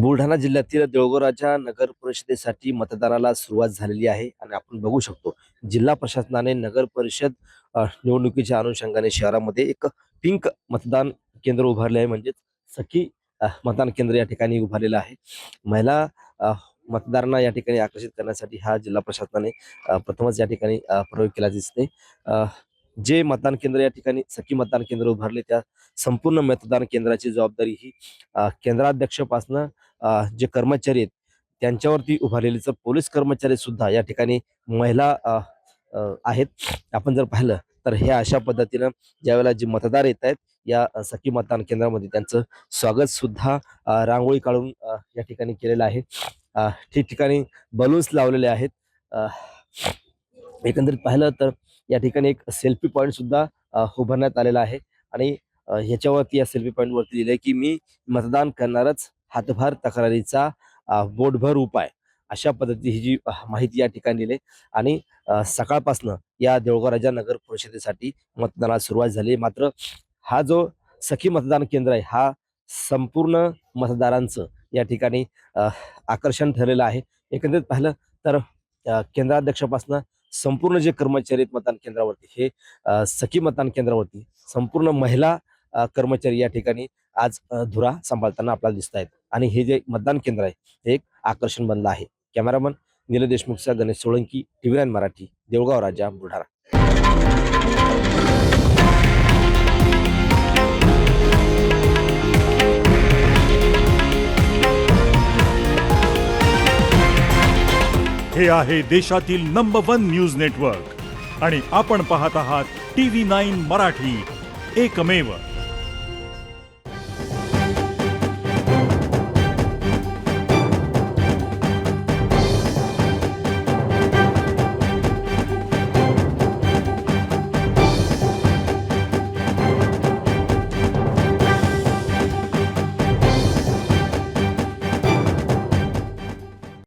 बुलढाणा जिल्ह्यातील देवगराच्या नगर परिषदेसाठी मतदानाला सुरुवात झालेली आहे आणि आपण बघू शकतो जिल्हा प्रशासनाने नगर परिषद निवडणुकीच्या अनुषंगाने शहरामध्ये एक पिंक मतदान केंद्र उभारले आहे. म्हणजेच सखी मतदान केंद्र या ठिकाणी उभारलेलं आहे. महिला मतदारांना या ठिकाणी आकर्षित करण्यासाठी हा जिल्हा प्रशासनाने प्रथमच या ठिकाणी प्रयोग केला दिसते जे मतदान केंद्र या ठिकाणी सखी मतदान केंद्र उभारले त्या संपूर्ण मतदान केंद्राची जबाबदारी ही केंद्राध्यक्षपासनं जे कर्मचारी आहेत त्यांच्यावरती उभारलेले पोलीस कर्मचारी सुद्धा या ठिकाणी महिला आहेत. आपण जर पाहिलं तर हे अशा पद्धतीनं ज्यावेळेला जे मतदार येत आहेत या सखी मतदान केंद्रामध्ये त्यांचं स्वागत सुद्धा रांगोळी काढून या ठिकाणी केलेलं आहे. ठिकठिकाणी बलून्स लावलेले आहेत. एकंदरीत पाहिलं तर या ठिकाणी एक सेल्फी पॉईंट सुद्धा उभारण्यात आलेला आहे. आणि ह्याच्यावरती या सेल्फी पॉईंट वरती लिहिलंय की मी मतदान करणारच हातभार तक्रारीचा बोटभर उपाय अशा पद्धती ही जी माहिती या ठिकाणी दिली आणि सकाळपासनं या देऊळगाव राजा नगर परिषदेसाठी मतदानाला सुरुवात झाली. मात्र हा जो सखी मतदान केंद्र आहे हा संपूर्ण मतदारांचं या ठिकाणी आकर्षण ठरलेलं आहे. एकंदरीत पाहिलं तर केंद्राध्यक्षापासनं संपूर्ण जे कर्मचारी आहेत मतदान केंद्रावरती हे सखी मतदान केंद्रावरती संपूर्ण महिला कर्मचारी या ठिकाणी आज धुरा सांभाळताना आपल्याला दिसत आहेत आणि हे जे मतदान केंद्र आहे हे एक आकर्षण बनलं आहे. कॅमेरामन नील देशमुखचा गणेश सोळंकी टीव्ही नाईन मराठी देवगाव राजा बुलढाणा. हे आहे देशातील नंबर वन न्यूज नेटवर्क आणि आपण पाहत आहात टी व्ही नाईन मराठी. एकमेव